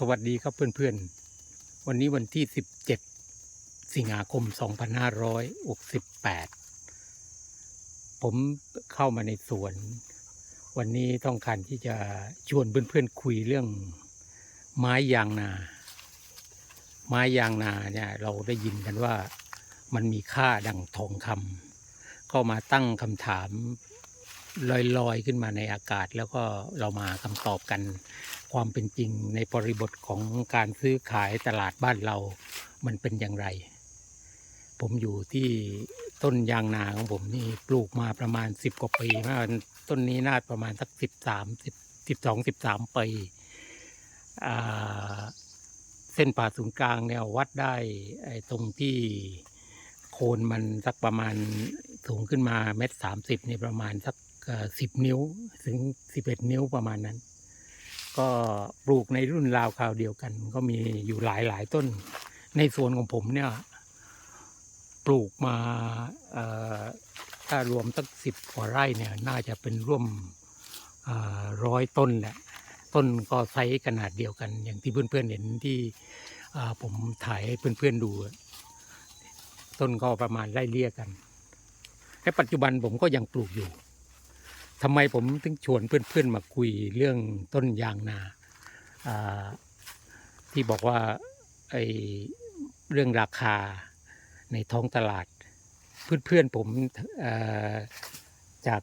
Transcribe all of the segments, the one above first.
สวัสดีครับเพื่อนๆ วันนี้วันที่ 17 สิงหาคม 2568 ผมเข้ามาในสวน วันนี้ต้องการที่จะชวนเพื่อนๆคุยเรื่องไม้ยางนา ไม้ยางนาเนี่ยเราได้ยินกันว่ามันมีค่าดังทองคำก็มาตั้งคำถามลอยๆ ขึ้นมาในอากาศแล้วก็เรามาคำตอบกัน ความเป็นจริงในบริบทของการซื้อขายตลาดบ้านเรา มันเป็นอย่างไร ผมอยู่ที่ต้นยางนาของผมนี่ปลูกมาประมาณสิบกว่าปีมาต้นนี้น่าประมาณสักสิบสามสิบสิบสองสิบสามปีเส้นผ่าศูนย์กลางเนี่ยวัดได้ไอ้ตรงที่โคนมันสักประมาณสูงขึ้นมาเมตรสามสิบนี่ประมาณสักสิบนิ้ว ถึงสิบเอ็ดนิ้วประมาณนั้น ก็ปลูกในรุ่นราวคราวเดียวกัน ก็มีอยู่หลายหลายต้น ในสวนของผมเนี่ยปลูกมาถ้ารวมตั้งสิบกว่าไร่เนี่ยน่าจะเป็นร่วมร้อยต้นแหละต้นก็ไซส์ขนาดเดียวกัน อย่างที่เพื่อนๆเห็นที่ผมถ่ายให้เพื่อนๆดู ต้นก็ประมาณไล่เลี่ยกันและปัจจุบันผมก็ยังปลูกอยู่ ทำไมผมถึงชวนเพื่อนๆมาคุยเรื่องต้นยางนาที่บอกว่าไอเรื่องราคาในท้องตลาด เพื่อนๆผมเอ่อจาก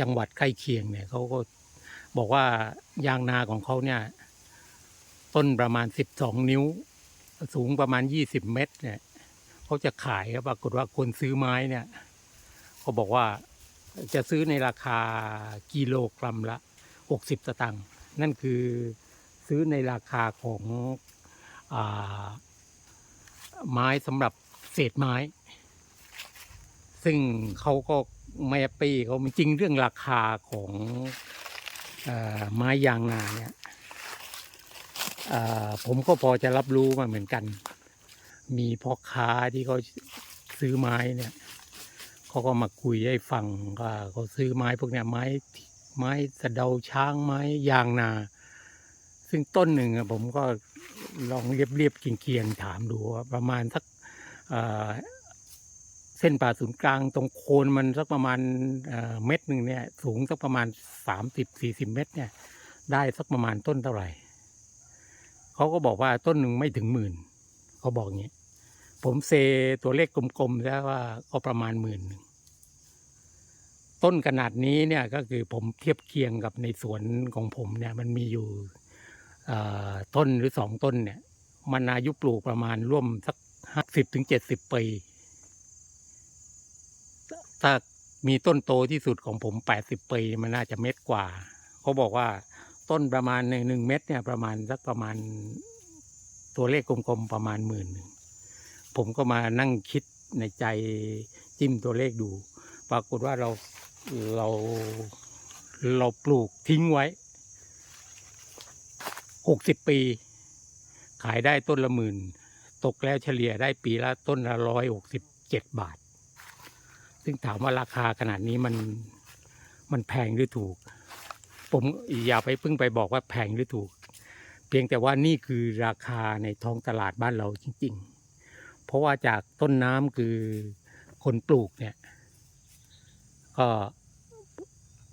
จังหวัดใกล้เคียงเนี่ยเขาก็บอกว่ายางนาของเขาเนี่ยต้นประมาณ 12 นิ้ว สูงประมาณ 20 เมตรเนี่ยเขาจะขายครับปรากฏว่าคนซื้อไม้เนี่ยเขาบอกว่า จะซื้อในราคากิโลกรัมละ 60สตางค์นั่นคือซื้อในราคาของอไม้สำหรับเศษไม้ ซึ่งเขาก็ไม่แฮปปี้เขาจริงเรื่องราคาของอไม้ยางนาเนี่ยผมก็พอจะรับรู้มาเหมือนกัน มีพ่อค้าที่เขาซื้อไม้เนี่ย เขาก็มาคุยให้ฟังว่าเขาซื้อไม้พวกเนี้ยไม้ไม้สะเดาช้างไม้ยางนา ซึ่งต้นหนึ่งผมก็ลองเรียบเรียบๆเคียงๆถามดูประมาณสักเส้นผ่าศูนย์กลางตรงโคนมันสักประมาณเอ่อเม็ดหนึ่งเนี่ย สูงสักประมาณสามสิบสี่สิบเมตรเนี่ย ได้สักประมาณต้นเท่าไหร่เขาก็บอกว่าต้นหนึ่งไม่ถึงหมื่นเขาบอกอย่างนี้ ผมเซตัวเลขกลมๆแล้วว่าก็ประมาณหมื่นหนึ่งต้นขนาดนี้เนี่ยก็คือผมเทียบเคียงกับในสวนของผมเนี่ยมันมีอยู่ต้นหรือสองต้นเนี่ย มันอายุปลูกประมาณร่วมสักห้าสิบถึงเจ็ดสิบปีถ้ามีต้นโตที่สุดของผมแปดสิบปีมันน่าจะเม็ดกว่า เขาบอกว่าต้นประมาณหนึ่งหนึ่งเม็ดเนี่ยประมาณสักประมาณตัวเลขกลมๆประมาณหมื่นหนึ่ง ผมก็มานั่งคิดในใจจิ้มตัวเลขดู ปรากฏว่าเราเราเราปลูกทิ้งไว้หกสิบปี ขายได้ต้นละหมื่น ตกแล้วเฉลี่ยได้ปีละต้นละร้อยหกสิบเจ็ดบาท ซึ่งถามว่าราคาขนาดนี้มันมันแพงหรือถูก ผมอย่าไปพิ่งไปบอกว่าแพงหรือถูก เพียงแต่ว่านี่คือราคาในท้องตลาดบ้านเราจริง ๆ เพราะว่าจากต้นน้ำคือคนปลูกเนี่ย ก็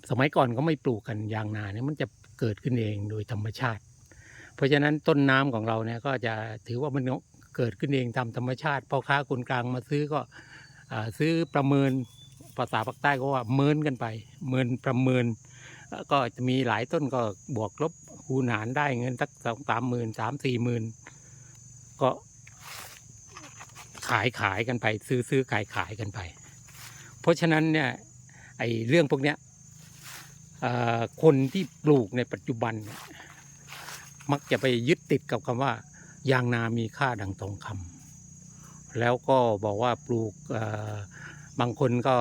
สมัยก่อนก็ไม่ปลูกกันยางนาเนี่ยมันจะเกิดขึ้นเองโดยธรรมชาติ เพราะฉะนั้นต้นน้ำของเราเนี่ยก็จะถือว่ามันเกิดขึ้นเองตามธรรมชาติพ่อค้าคนกลางมาซื้อก็ซื้อประเมินภาษาภาคใต้ก็ว่าเมินกันไปเมินประเมิน ก็จะมีหลายต้นก็บวกลบคูณหารได้เงินสักสองสามหมื่นสามสี่หมื่นก็ ขายขายกันไป ซื้อซื้อขายขายกันไป เพราะฉะนั้นเนี่ยไอ้เรื่องพวกเนี้ยคนที่ปลูกในปัจจุบัน มักจะไปยึดติดกับคำว่า ยางนามีค่าดังทองคำแล้วก็บอกว่าปลูกบางคนก็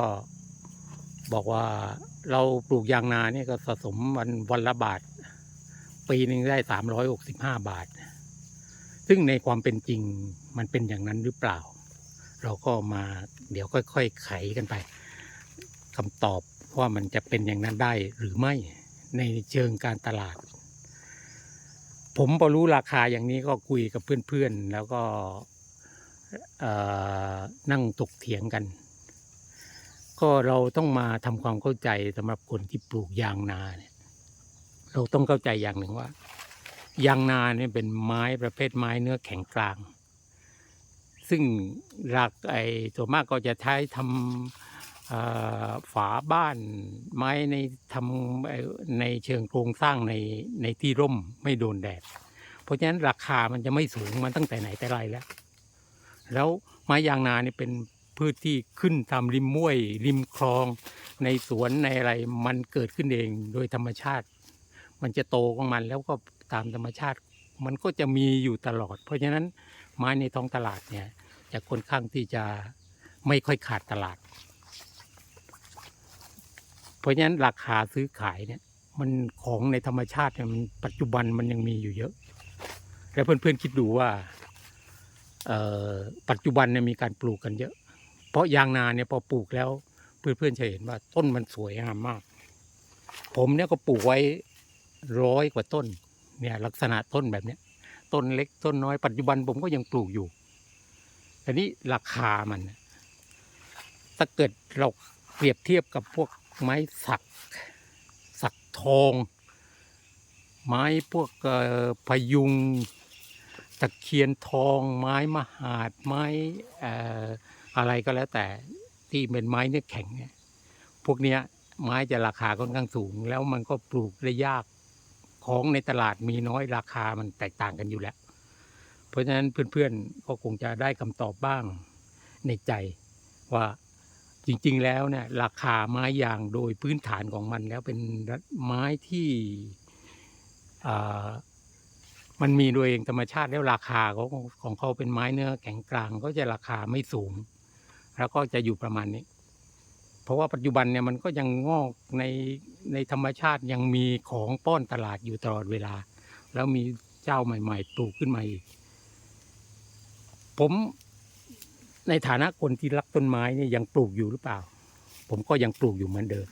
บอกว่าเราปลูกยางนาเนี่ยก็สะสมวันวันละบาท ปีหนึ่งได้สามร้อยหกสิบห้าบาท ซึ่งในความเป็นจริงมันเป็นอย่างนั้นหรือเปล่า เราก็มาเดี๋ยวค่อยๆไขกันไปคำตอบว่ามันจะเป็นอย่างนั้นได้หรือไม่ในเชิงการตลาด ผมพอรู้ราคาอย่างนี้ก็คุยกับเพื่อนๆ แล้วก็นั่งตกเถียงกัน ก็เราต้องมาทำความเข้าใจสำหรับคนที่ปลูกยางนาเนี่ยเราต้องเข้าใจอย่างหนึ่งว่า ยางนาเนี่ยเป็นไม้ประเภทไม้เนื้อแข็งกลาง ซึ่งรากไอ้ส่วนมากก็จะใช้ทำฝาบ้านไม้ในทำในเชิงโครงสร้างในในที่ร่มไม่โดนแดด เพราะฉะนั้นราคามันจะไม่สูงมันตั้งแต่ไหนแต่ไรแล้ว แล้วไม้ยางนาเนี่ยเป็นพืชที่ขึ้นตามริมม้วยริมคลอง ในสวนในอะไรมันเกิดขึ้นเองโดยธรรมชาติ มันจะโตของมันแล้วก็ตามธรรมชาติ มันก็จะมีอยู่ตลอด เพราะฉะนั้นไม้ในท้องตลาดเนี่ยจะค่อนข้างที่จะไม่ค่อยขาดตลาด เพราะฉะนั้นราคาซื้อขายเนี่ยมันของในธรรมชาติเนี่ยมันปัจจุบันมันยังมีอยู่เยอะ แล้วเพื่อนๆคิดดูว่าปัจจุบันเนี่ยมีการปลูกกันเยอะ เพราะยางนาเนี่ยพอปลูกแล้วเพื่อนๆจะเห็นว่าต้นมันสวยงามมาก ผมเนี่ยก็ปลูกไว้ร้อยกว่าต้น เนี่ยลักษณะต้นแบบเนี้ยต้นเล็กต้นน้อยปัจจุบันผมก็ยังปลูกอยู่แต่นี้ราคามันถ้าเกิดเราเปรียบเทียบกับพวกไม้สักสักทอง ไม้พวกพยุงตะเคียนทอง ไม้มหาดไม้อ่ออะไรก็แล้วแต่ที่เป็นไม้เนื้อแข็งเนี่ยพวกเนี้ยไม้จะราคาค่อนข้างสูง แล้วมันก็ปลูกได้ยาก ของในตลาดมีน้อยราคามันแตกต่างกันอยู่แล้ว เพราะฉะนั้นเพื่อนๆก็คงจะได้คำตอบบ้างในใจว่าจริงๆแล้วเนี่ยราคาไม้ยางโดยพื้นฐานของมันแล้วเป็นไม้ที่มันมีโดยเองธรรมชาติแล้วราคาของของเขาเป็นไม้เนื้อแข็งกลางก็จะราคาไม่สูง แล้วก็จะอยู่ประมาณนี้ เพราะว่าปัจจุบันเนี่ยมันก็ยังงอกในในธรรมชาติยังมีของป้อนตลาดอยู่ตลอดเวลา แล้วมีเจ้าใหม่ๆปลูกขึ้นมาอีก ผมในฐานะคนที่รักต้นไม้เนี่ยยังปลูกอยู่หรือเปล่า ผมก็ยังปลูกอยู่เหมือนเดิม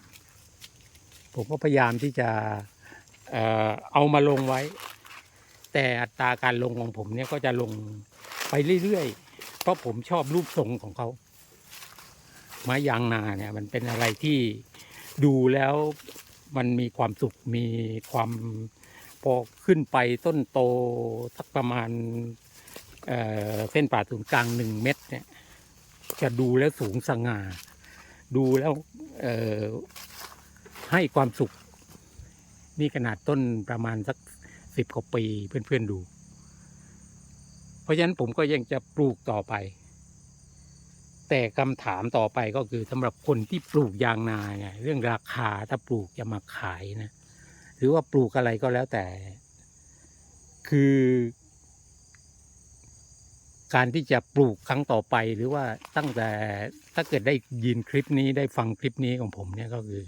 ผมก็พยายามที่จะเอ่อเอามาลงไว้ แต่อัตราการลงของผมเนี่ยก็จะลงไปเรื่อยๆ เพราะผมชอบรูปทรงของเขา ไม้ยางนาเนี่ยมันเป็นอะไรที่ดูแล้วมันมีความสุขมีความพอขึ้นไปต้นโตสักประมาณเเส้นผ่าศูนย์กลางหนึ่งเมตรเนี่ยจะดูแล้วสูงสง่า ดูแล้วให้ความสุข นี่ขนาดต้นประมาณสักสิบกว่าปีเพื่อนๆดู เพราะฉะนั้นผมก็ยังจะปลูกต่อไป แต่คำถามต่อไปก็คือสำหรับคนที่ปลูกยางนาเนี่ยเรื่องราคาถ้าปลูกจะมาขายนะหรือว่าปลูกอะไรก็แล้วแต่ คือ การที่จะปลูกครั้งต่อไปหรือว่าตั้งแต่ถ้าเกิดได้ยินคลิปนี้ได้ฟังคลิปนี้ของผมเนี่ยก็คือ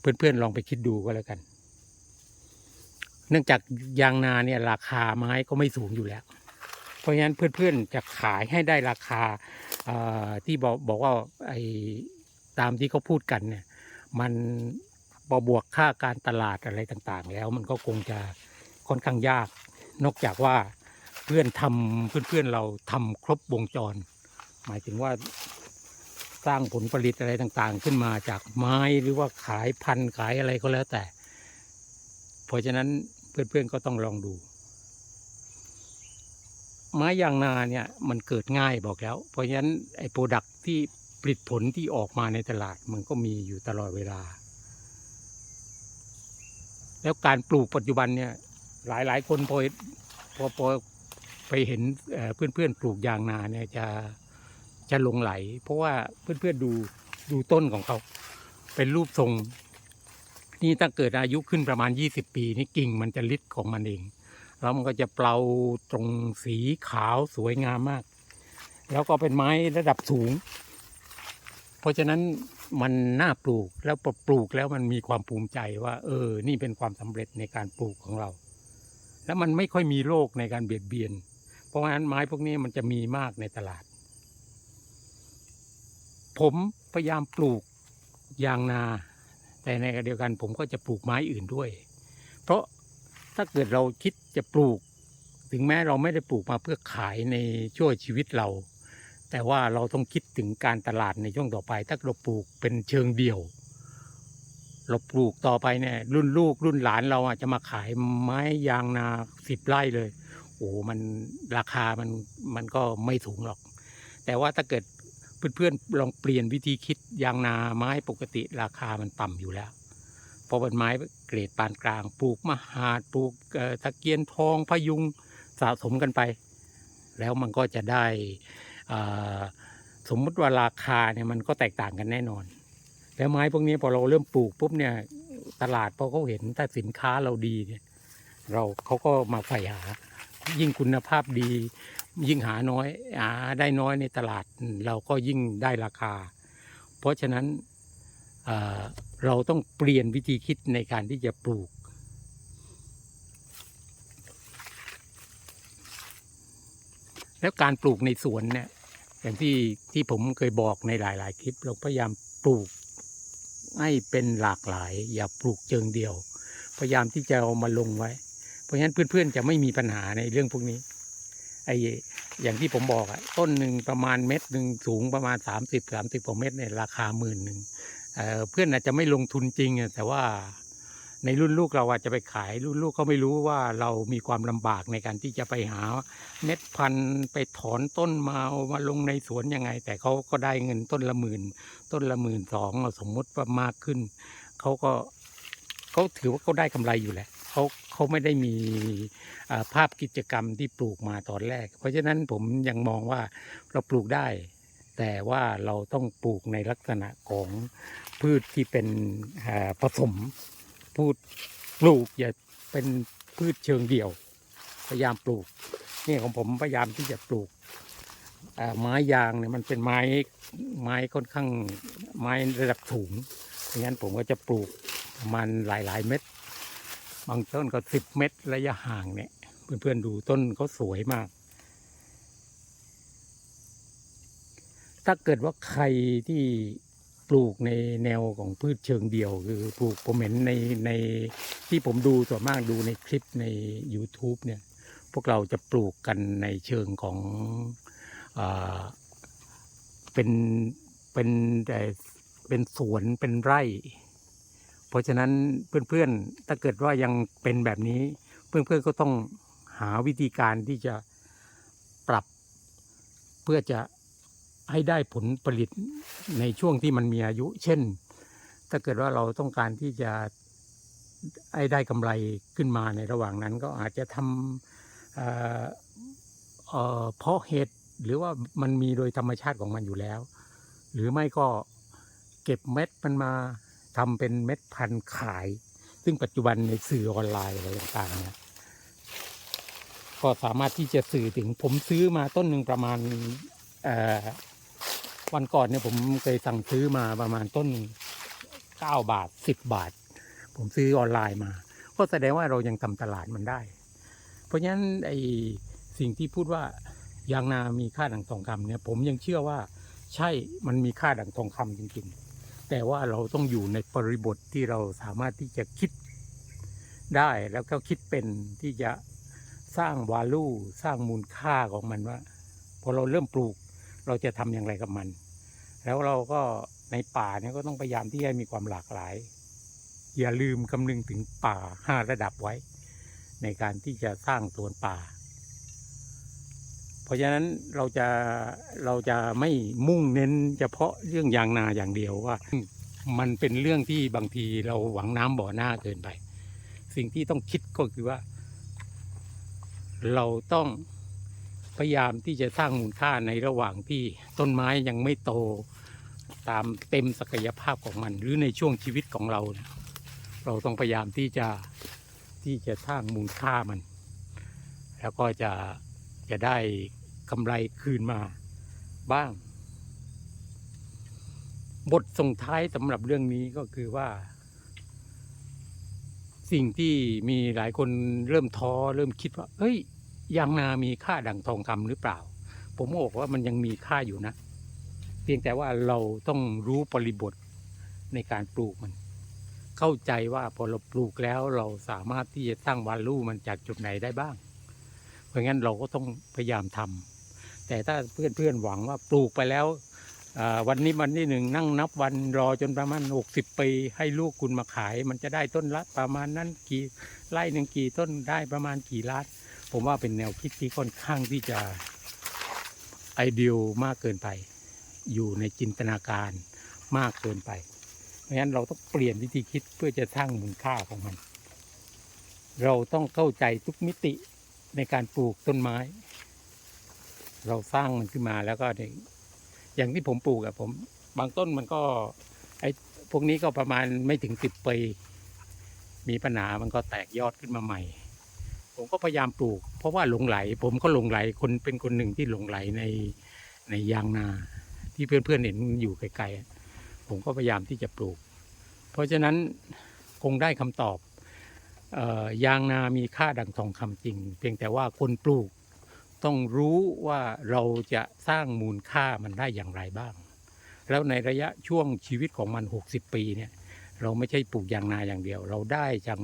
เพื่อนๆลองไปคิดดูก็แล้วกัน เนื่องจากยางนาเนี่ย ราคาไม้ก็ไม่สูงอยู่แล้ว เพราะฉะนั้นเพื่อนๆจะขายให้ได้ราคาที่บอกบอกว่าไอ้ตามที่เขาพูดกันเนี่ยมันพอบวกค่าการตลาดอะไรต่างๆ แล้วมันก็คงจะค่อนข้างยาก นอกจากว่าเพื่อนทำเพื่อนๆเราทำครบวงจร หมายถึงว่าสร้างผลผลิตอะไรต่างๆ ขึ้นมาจากไม้หรือว่าขายพันธุ์ขายอะไรก็แล้วแต่ เพราะฉะนั้นเพื่อนๆก็ต้องลองดู ไม้ยางนาเนี่ยมันเกิดง่ายบอกแล้ว เพราะฉะนั้นไอ้โปรดักที่ผลิตผลที่ออกมาในตลาดมันก็มีอยู่ตลอดเวลา แล้วการปลูกปัจจุบันเนี่ยหลายหลายคนพอพอพอไปเห็นเอ่อเพื่อนๆปลูกยางนาเนี่ยจะจะหลงไหล เพราะว่าเพื่อนๆดูดูต้นของเขา เป็นรูปทรงนี่ถ้าเกิดอายุขึ้นประมาณ 20 ปี นี่กิ่งมันจะลิดของมันเอง แล้วมันก็จะเปล่าตรงสีขาวสวยงามมาก แล้วก็เป็นไม้ระดับสูง เพราะฉะนั้นมันน่าปลูกแล้วพอปลูกแล้วมันมีความภูมิใจว่า เออ นี่เป็นความสำเร็จในการปลูกของเรา แล้วมันไม่ค่อยมีโรคในการเบียดเบียน เพราะฉะนั้นไม้พวกนี้มันจะมีมากในตลาด ผมพยายามปลูกยางนา แต่ในขณะเดียวกันผมก็จะปลูกไม้อื่นด้วย เพราะ ถ้าเกิดเราคิดจะปลูก ถึงแม้เราไม่ได้ปลูกมาเพื่อขายในช่วงชีวิตเรา แต่ว่าเราต้องคิดถึงการตลาดในช่วงต่อไป ถ้าเราปลูกเป็นเชิงเดี่ยว เราปลูกต่อไปเนี่ยรุ่นลูกรุ่นหลานเราอะจะมาขายไม้ยางนาสิบไร่เลย โอ้มันราคามันมันก็ไม่สูงหรอก แต่ว่าถ้าเกิดเพื่อนๆลองเปลี่ยนวิธีคิดยางนาไม้ปกติราคามันต่ำอยู่แล้ว ราะเป็นไม้เกรดปานกลาง ปลูกมหาดปลูกตะเกียนทองพยุงสะสมกันไป แล้วมันก็จะได้สมมุติว่าราคาเนี่ยมันก็แตกต่างกันแน่นอน แล้วไม้พวกนี้พอเราเริ่มปลูกปุ๊บเนี่ยตลาดพอเขาเห็นถ้าสินค้าเราดีเนี่ยเราเขาก็มาใฝ่หา ยิ่งคุณภาพดี ยิ่งหาน้อยหาได้น้อยในตลาดเราก็ยิ่งได้ราคา เพราะฉะนั้น เราต้องเปลี่ยนวิธีคิดในการที่จะปลูก แล้วการปลูกในสวนเนี่ยอย่างที่ที่ผมเคยบอกในหลาย ๆ คลิป เราพยายามปลูกให้เป็นหลากหลาย อย่าปลูกเชิงเดียว พยายามที่จะเอามาลงไว้ เพราะฉะนั้นเพื่อน ๆ จะไม่มีปัญหาในเรื่องพวกนี้ไอ้อย่างที่ผมบอกอะต้นหนึ่งประมาณเม็ดหนึ่งสูงประมาณ 30 30กว่าเม็ดเนี่ยราคาหมื่นหนึ่ง เเพื่อนอาจจะไม่ลงทุนจริง แต่ว่าในรุ่นลูกเราอาจจะไปขายรุ่นลูกเขาไม่รู้ว่าเรามีความลำบากในการที่จะไปหาเม็ดพันธุ์ไปถอนต้นมาเอามาลงในสวนยังไง แต่เขาก็ได้เงินต้นละหมื่น ต้นละหมื่นสองสมมติว่ามากขึ้นเขาก็เขาถือว่าเขาได้กำไรอยู่แหละเขาเขาไม่ได้มีภาพกิจกรรมที่ปลูกมาตอนแรก เพราะฉะนั้นผมยังมองว่าเราปลูกได้ แต่ว่าเราต้องปลูกในลักษณะของพืชที่เป็นผสมพืชปลูกอย่าเป็นพืชเชิงเดี่ยว พยายามปลูกนี่ของผมพยายามที่จะปลูกไม้ยางเนี่ยมันเป็นไม้ไม้ค่อนข้างไม้ระดับสูงดังนั้นผมก็จะปลูกประมาณหลายๆเม็ดบางต้นก็สิบเมตรระยะห่างเนี่ยเพื่อนๆดูต้นเขาสวยมาก ถ้าเกิดว่าใครที่ปลูกในแนวของพืชเชิงเดี่ยว คือปลูกผมเห็นในในที่ผมดูส่วนมากดูในคลิปใน YouTube เนี่ย พวกเราจะปลูกกันในเชิงของอาเป็นเป็นแต่เป็นสวนเป็นไร่ เพราะฉะนั้นเพื่อนๆถ้าเกิดว่ายังเป็นแบบนี้ เพื่อนๆก็ต้องหาวิธีการที่จะปรับเพื่อจะ ให้ได้ผลผลิตในช่วงที่มันมีอายุ เช่น ถ้าเกิดว่าเราต้องการที่จะให้ได้กำไรขึ้นมาในระหว่างนั้นก็อาจจะทำเอ่อเพาะเห็ดหรือว่ามันมีโดยธรรมชาติของมันอยู่แล้ว หรือไม่ก็เก็บเม็ดมันมาทำเป็นเม็ดพันธุ์ขาย ซึ่งปัจจุบันในสื่อออนไลน์อะไรต่างๆเนี่ยก็สามารถที่จะสื่อถึงผมซื้อมาต้นหนึ่งประมาณ วันก่อนเนี่ยผมเคยสั่งซื้อมาประมาณต้นเก้าบาทสิบบาท ผมซื้อออนไลน์มา ก็แสดงว่าเรายังทำตลาดมันได้ เพราะฉะนั้นไอสิ่งที่พูดว่ายางนามีค่าดังทองคำเนี่ย ผมยังเชื่อว่าใช่มันมีค่าดังทองคำจริงๆ แต่ว่าเราต้องอยู่ในบริบทที่เราสามารถที่จะคิดได้แล้วก็คิดเป็นที่จะสร้างวาลูสร้างมูลค่าของมันว่าพอเราเริ่มปลูกเราจะทำอย่างไรกับมัน แล้วเราก็ในป่าเนี่ยก็ต้องพยายามที่ให้มีความหลากหลาย อย่าลืมคำนึงถึงป่าห้าระดับไว้ ในการที่จะสร้างสวนป่า เพราะฉะนั้นเราจะเราจะไม่มุ่งเน้นเฉพาะเรื่องยางนาอย่างเดียวว่า มันเป็นเรื่องที่บางทีเราหวังน้ำบ่อหน้าเกินไป สิ่งที่ต้องคิดก็คือว่า เราต้อง พยายามที่จะสร้างมูลค่าในระหว่างที่ต้นไม้ยังไม่โตตามเต็มศักยภาพของมัน หรือในช่วงชีวิตของเรา เราต้องพยายามที่จะที่จะสร้างมูลค่ามัน แล้วก็จะจะได้กำไรคืนมาบ้าง บทส่งท้ายสำหรับเรื่องนี้ก็คือว่า สิ่งที่มีหลายคนเริ่มท้อเริ่มคิดว่าเฮ้ย ยางนามีค่าดั่งทองคำหรือเปล่า ผมบอกว่ามันยังมีค่าอยู่นะ เพียงแต่ว่าเราต้องรู้บริบทในการปลูกมัน เข้าใจว่าพอเราปลูกแล้วเราสามารถที่จะตั้งวาลูมันจากจุดไหนได้บ้าง เพราะงั้นเราก็ต้องพยายามทำแต่ถ้าเพื่อนๆหวังว่าปลูกไปแล้ววันนี้วันที่หนึ่งนั่งนับวันรอจนประมาณหกสิบปี ให้ลูกคุณมาขาย มันจะได้ต้นละประมาณนั้นกี่ไร่หนึ่งกี่ต้นได้ประมาณกี่ล้าน ผมว่าเป็นแนวคิดที่ค่อนข้างที่จะไอเดียมากเกินไป อยู่ในจินตนาการมากเกินไป เพราะฉะนั้นเราต้องเปลี่ยนวิธีคิดเพื่อจะสร้างมูลค่าของมัน เราต้องเข้าใจทุกมิติในการปลูกต้นไม้ เราสร้างมันขึ้นมาแล้วก็อย่างที่ผมปลูกอะผม บางต้นมันก็ไอพวกนี้ก็ประมาณไม่ถึงสิบปี มีปัญหามันก็แตกยอดขึ้นมาใหม่ ผมก็พยายามปลูก เพราะว่าหลงไหล ผมก็หลงไหลคนเป็นคนหนึ่งที่หลงไหลในในยางนา ที่เพื่อนๆเห็นอยู่ไกลๆผมก็พยายามที่จะปลูก เพราะฉะนั้นคงได้คำตอบออยางนามีค่าดังทองคำจริง เพียงแต่ว่าคนปลูกต้องรู้ว่าเราจะสร้างมูลค่ามันได้อย่างไรบ้าง แล้วในระยะช่วงชีวิตของมัน 60 ปีเนี่ย เราไม่ใช่ปลูกยางนาอย่างเดียว เราได้จาก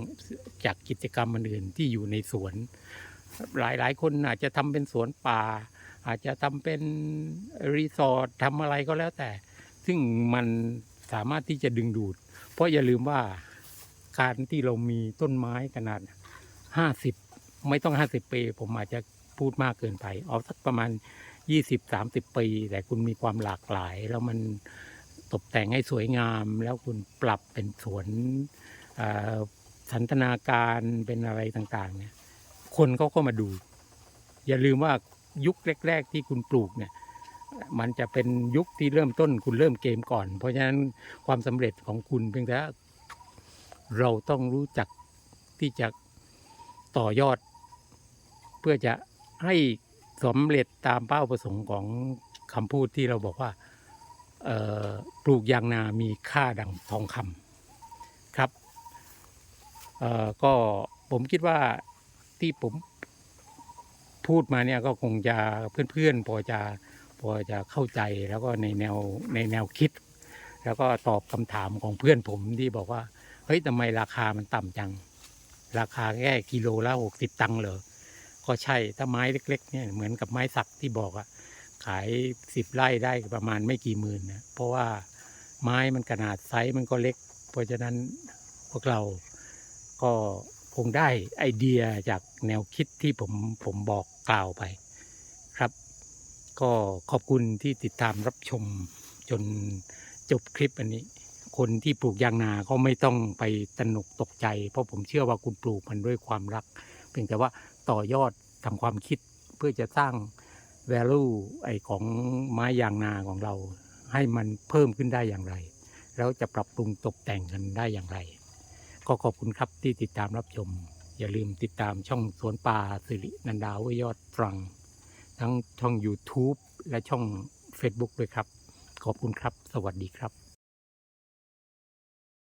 จากกิจกรรมอื่นที่อยู่ในสวน หลายหลายคนอาจจะทำเป็นสวนป่า อาจจะทำเป็นรีสอร์ททำอะไรก็แล้วแต่ ซึ่งมันสามารถที่จะดึงดูด เพราะอย่าลืมว่าการที่เรามีต้นไม้ขนาด 50 ไม่ต้อง 50 ปี ผมอาจจะพูดมากเกินไป เอาสักประมาณ 20-30 ปี แต่คุณมีความหลากหลายแล้วมัน ตกแต่งให้สวยงาม แล้วคุณปรับเป็นสวนอ่อสันทนาการเป็นอะไรต่างๆ เนี่ย คนเขาก็มาดู อย่าลืมว่ายุคแรก ๆ ที่คุณปลูกเนี่ย มันจะเป็นยุคที่เริ่มต้นคุณเริ่มเกมก่อน เพราะฉะนั้นความสำเร็จของคุณเพียงแต่เราต้องรู้จักที่จะต่อยอด เพื่อจะให้สำเร็จตามเป้าประสงค์ของคำพูดที่เราบอกว่า ปลูกยางนามีค่าดังทองคำครับก็ผมคิดว่าที่ผมพูดมาเนี่ยก็คงจะเพื่อนๆพอจะพอจะเข้าใจแล้วก็ในแนวในแนวคิด แล้วก็ตอบคำถามของเพื่อนผมที่บอกว่าเฮ้ยทำไมราคามันต่ำจัง ราคาแค่กิโลละหกสิบตังค์เหรอก็ใช่ถ้าไม้เล็ก ๆ เนี่ยเหมือนกับไม้สักที่บอกอะ ขายสิบไร่ได้ประมาณไม่กี่หมื่นนะเพราะว่าไม้มันขนาดไซส์มันก็เล็ก เพราะฉะนั้นพวกเราก็คงได้ไอเดียจากแนวคิดที่ผมผมบอกกล่าวไปครับ ก็ขอบคุณที่ติดตามรับชมจนจบคลิปอันนี้ คนที่ปลูกยางนาก็ไม่ต้องไปตระหนกตกใจ เพราะผมเชื่อว่าคุณปลูกมันด้วยความรัก เพียงแต่ว่าต่อยอดทางความคิดเพื่อจะสร้าง value ไอของไม้ยางนาของเรา ให้มันเพิ่มขึ้นได้อย่างไร แล้วจะปรับปรุงตกแต่งกันได้อย่างไร ก็ขอบคุณครับที่ติดตามรับชม อย่าลืมติดตามช่องสวนป่าสิรินันดาเวยอดตรัง ทั้งช่อง YouTube และช่อง Facebook ด้วยครับ ขอบคุณครับ สวัสดีครับ